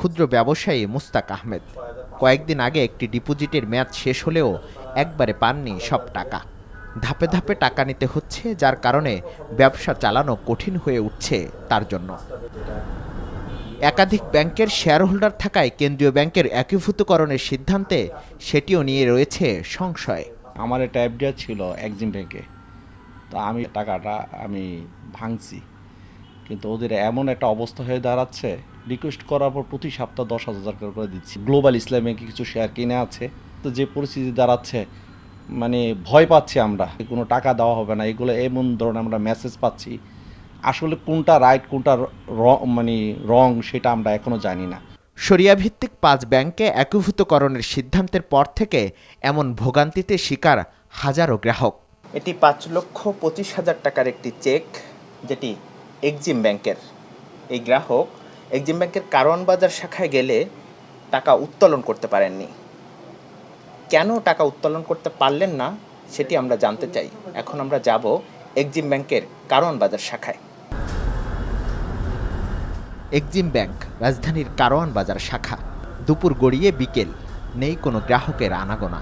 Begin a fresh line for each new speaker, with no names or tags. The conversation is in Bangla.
ক্ষুদ্র ব্যবসায়ী মুস্তাক আহমেদ। কয়েকদিন আগে একটি ডিপোজিটের মেয়াদ শেষ হলেও একবারে পাননি সব টাকা। ধাপে ধাপে টাকা নিতে হচ্ছে, যার কারণে ব্যবসা চালানো কঠিন হয়ে উঠছে তার জন্য। একাধিক ব্যাংকের শেয়ার হোল্ডার থাকায় কেন্দ্রীয় ব্যাংকের একীভূতকরণের সিদ্ধান্তে সেটিও নিয়ে রয়েছে সংশয়।
আমার একটা এফডিআর ছিল এক্সিম ব্যাংকে। তো আমি টাকাটা আমি ভাঙছি। কিন্তু ওদের এমন একটা অবস্থা হয়ে দাঁড়াচ্ছে রিকোয়েস্ট করার পর প্রতি সপ্তাহ দশ হাজার করে করে দিচ্ছি। গ্লোবাল ইসলাম কিছু শেয়ার কিনে আছে? তো যে পরিস্থিতি দাঁড়াচ্ছে মানে ভয় পাচ্ছি আমরা কোনো টাকা দেওয়া হবে না। এগুলো এমন ধরনের আমরা মেসেজ পাচ্ছি। আসলে কোনটা রাইট কোনটা রং মানে রং সেটা আমরা এখনও জানি না।
সরিয়া ভিত্তিক পাঁচ ব্যাংকে একীভূতকরণের সিদ্ধান্তের পর থেকে এমন ভোগান্তিতে শিকার হাজারো গ্রাহক। এটি পাঁচ লক্ষ পঁচিশ হাজার টাকার একটি চেক যেটি এক্সিম ব্যাংকের। এই গ্রাহক এক্সিম ব্যাংকের কারণ বাজার শাখায় গেলে টাকা উত্তোলন করতে পারেননি। কেন টাকা উত্তোলন করতে পারলেন না, সেটি আমরা জানতে চাই। এখন আমরা যাব এক্সিম ব্যাংকের কারণ বাজার শাখায়। এক্সিম ব্যাংক রাজধানীর কারওয়ান বাজার শাখা। দুপুর গড়িয়ে বিকেল, নেই কোনো গ্রাহকের আনাগোনা।